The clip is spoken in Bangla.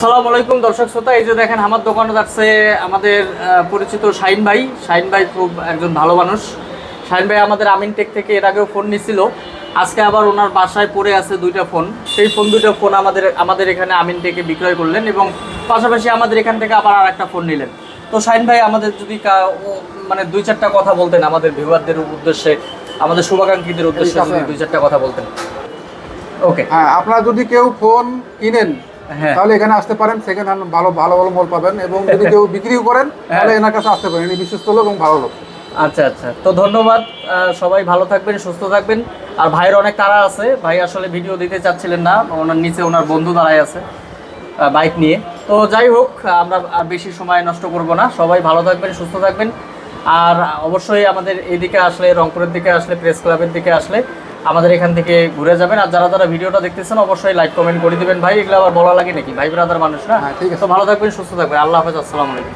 আসসালামু আলাইকুম দর্শক শ্রোতা এই যে দেখেন আমার দোকানে যাচ্ছে আমাদের পরিচিত শাহিন ভাই। শাহিন ভাই খুব একজন ভালো মানুষ। শাহিন ভাই আমাদের আমিন টেক থেকে এর আগেও ফোন নিছিল। আজকে আবার ওনার বাসায় পড়ে আছে দুইটা ফোন। সেই ফোন দুইটা ফোন আমাদের আমাদের এখানে আমিন টেকে বিক্রয় করলেন এবং পাশাপাশি আমাদের এখান থেকে আবার আর একটা ফোন নিলেন। তো শাহিন ভাই আমাদের যদি মানে দুই চারটা কথা বলতেন আমাদের ভিউয়ারদের উদ্দেশ্যে আমাদের শুভাকাঙ্ক্ষীদের উদ্দেশ্যে দুই চারটা কথা বলতেন। ওকে। হ্যাঁ আপনারা যদি কেউ ফোন কিনেন তাহলে এখানে আসতে পারেন সেকেন্ড হ্যান্ড ভালো ভালো ভালো মোল পাবেন এবং যদি কেউ বিক্রিও করেন তাহলে এনার কাছে আসতে পারেন। ইনি বিশ্বস্ত লোক এবং ভালো লোক। আচ্ছা আচ্ছা। তো ধন্যবাদ সবাই ভালো থাকবেন সুস্থ থাকবেন। আর ভাইয়ের অনেক তাড়া আছে। ভাই আসলে ভিডিও দিতে চাচ্ছিলেন না ওনার নিচে ওনার বন্ধু দাঁড়ায় আছে বাইক নিয়ে। তো যাই হোক আমরা আর বেশি সময় নষ্ট করব না। সবাই ভালো থাকবেন সুস্থ থাকবেন। আর অবশ্যই আমাদের এদিকে আসলে রংপুরের দিকে আসলে প্রেস ক্লাবের দিকে আসলে আমাদের এখান থেকে ঘুরে যাবেন। আর যারা যারা ভিডিওটা দেখতেছেন অবশ্যই লাইক কমেন্ট করে দিবেন। ভাই এগুলো আবার বলা লাগে নাকি? ভাই ব্রাদার মানুষ না? হ্যাঁ, ঠিক আছে। ভালো থাকবেন সুস্থ থাকবেন। আল্লাহ হাফেজ আসসালামু আলাইকুম।